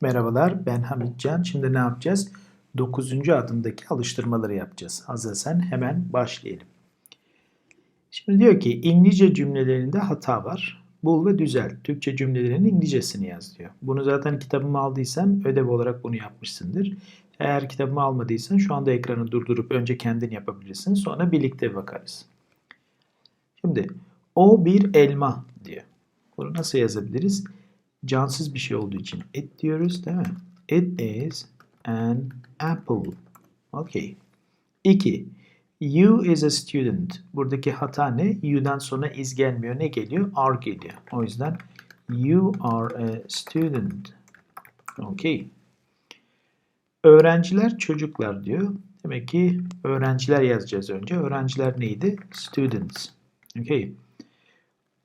Merhabalar, ben Hamitcan. Şimdi ne yapacağız? 9. adımdaki alıştırmaları yapacağız. Hazırsan hemen başlayalım. Şimdi diyor ki İngilizce cümlelerinde hata var. Bul ve düzelt. Türkçe cümlelerin İngilizcesini yaz diyor. Bunu zaten kitabımı aldıysan ödev olarak bunu yapmışsındır. Eğer kitabımı almadıysan şu anda ekranı durdurup önce kendin yapabilirsin. Sonra birlikte bakarız. Şimdi o bir elma diyor. Bunu nasıl yazabiliriz? Cansız bir şey olduğu için it diyoruz değil mi? It is an apple. Okay. 2. You is a student. Buradaki hata ne? You'dan sonra is gelmiyor. Ne geliyor? Are geliyor. O yüzden you are a student. Okay. Öğrenciler çocuklar diyor. Demek ki öğrenciler yazacağız önce. Öğrenciler neydi? Students. Okay.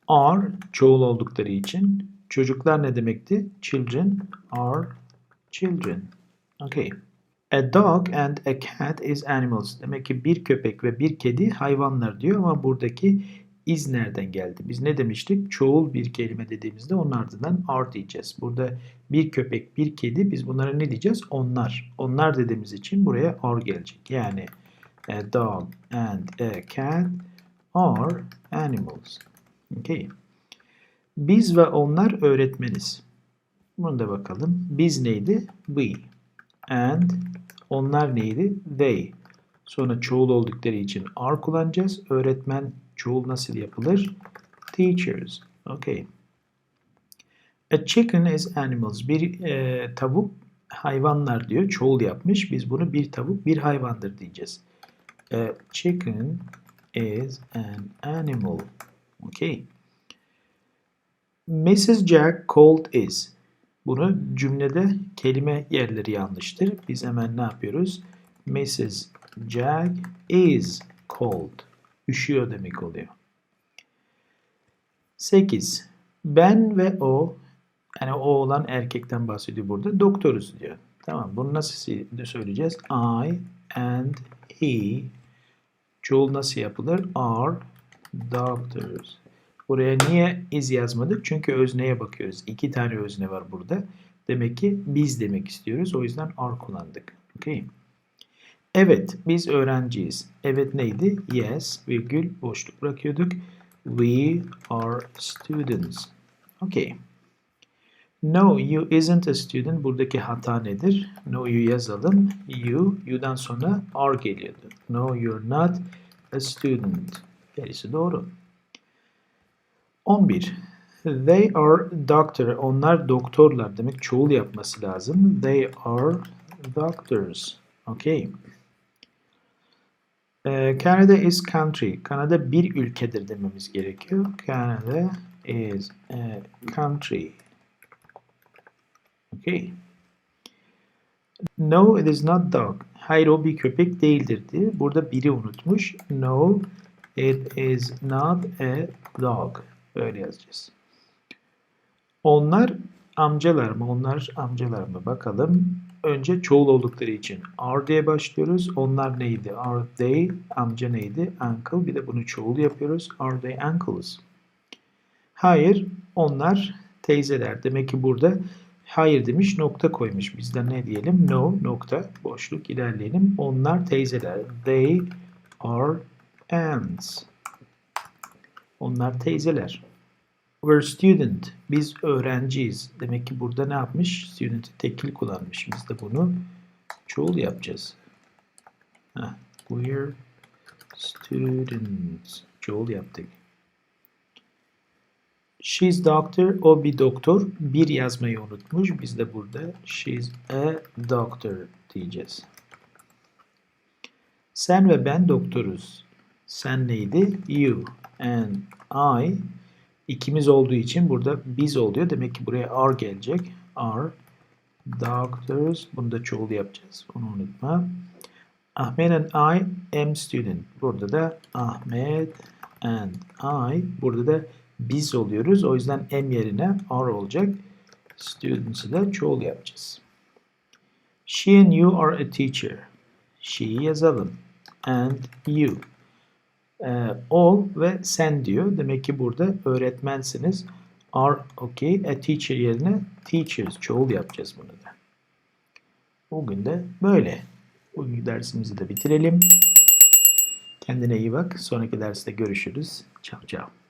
Are çoğul oldukları için Çocuklar ne demekti? Children are children. Okay. A dog and a cat is animals. Demek ki bir köpek ve bir kedi hayvanlar diyor ama buradaki is nereden geldi? Biz ne demiştik? Çoğul bir kelime dediğimizde onun ardından are diyeceğiz. Burada bir köpek, bir kedi biz bunlara ne diyeceğiz? Onlar. Onlar dediğimiz için buraya are gelecek. Yani a dog and a cat are animals. Okay. Biz ve onlar öğretmeniz. Bunu da bakalım. Biz neydi? We. And onlar neydi? They. Sonra çoğul oldukları için are kullanacağız. Öğretmen çoğul nasıl yapılır? Teachers. Okay. A chicken is animals. Bir e, tavuk hayvanlar diyor. Çoğul yapmış. Biz bunu bir tavuk bir hayvandır diyeceğiz. A chicken is an animal. Okay. Mrs. Jack called is. Bunu cümlede kelime yerleri yanlıştır. Biz hemen ne yapıyoruz? Mrs. Jack is cold. Üşüyor demek oluyor. 8. Ben ve o yani o olan erkekten bahsediyor burada. Doktoruz diyor. Tamam bunu nasıl söyleyeceğiz? I and he çoğul nasıl yapılır? Are doctors. Buraya niye is yazmadık? Çünkü özneye bakıyoruz. İki tane özne var burada. Demek ki biz demek istiyoruz. O yüzden are kullandık. Okay. Evet, biz öğrenciyiz. Evet neydi? Yes, virgül, boşluk bırakıyorduk. We are students. Okay. No, you isn't a student. Buradaki hata nedir? No, you yazalım. You, you'dan sonra are geliyordu. No, you're not a student. Gerisi doğru. 11. They are doctor. Onlar doktorlar demek. Çoğul yapması lazım. They are doctors. Okay. Ee, Canada is country. Kanada bir ülkedir dememiz gerekiyor. Canada is a country. Okay. No, it is not dog. Hayır o bir köpek değildir diye. Burada biri unutmuş. No, it is not a dog. Böyle yazacağız. Onlar amcalar mı? Onlar amcalar mı? Bakalım. Önce çoğul oldukları için are diye başlıyoruz. Onlar neydi? Are they? Amca neydi? Uncle. Bir de bunu çoğul yapıyoruz. Are they uncles? Hayır. Onlar teyzeler. Demek ki burada hayır demiş nokta koymuş. Bizden ne diyelim? No nokta boşluk ilerleyelim. Onlar teyzeler. They are aunts. Onlar teyzeler. We're student. Biz öğrenciyiz. Demek ki burada ne yapmış? Student'i tekil kullanmış. Biz de bunu çoğul yapacağız. We're students. Çoğul yaptık. She's doctor. O bir doktor. Bir yazmayı unutmuş. Biz de burada she's a doctor diyeceğiz. Sen ve ben doktoruz. Sen neydi? You and I ikimiz olduğu için burada biz oluyor. Demek ki buraya are gelecek. Are doctors. Bunu da çoğul yapacağız. Onu unutma. Ahmet and I am student. Burada da Ahmet and I. Burada da biz oluyoruz. O yüzden am yerine are olacak. Students'ı da çoğul yapacağız. She and you are a teacher. She'yi yazalım. And you. Ee, o ve sen diyor. Demek ki burada öğretmensiniz. Are okay. A teacher yerine teachers çoğul yapacağız bunu da. Bugün de böyle. Bugünkü dersimizi de bitirelim. Kendine iyi bak. Sonraki derste görüşürüz. Ciao ciao.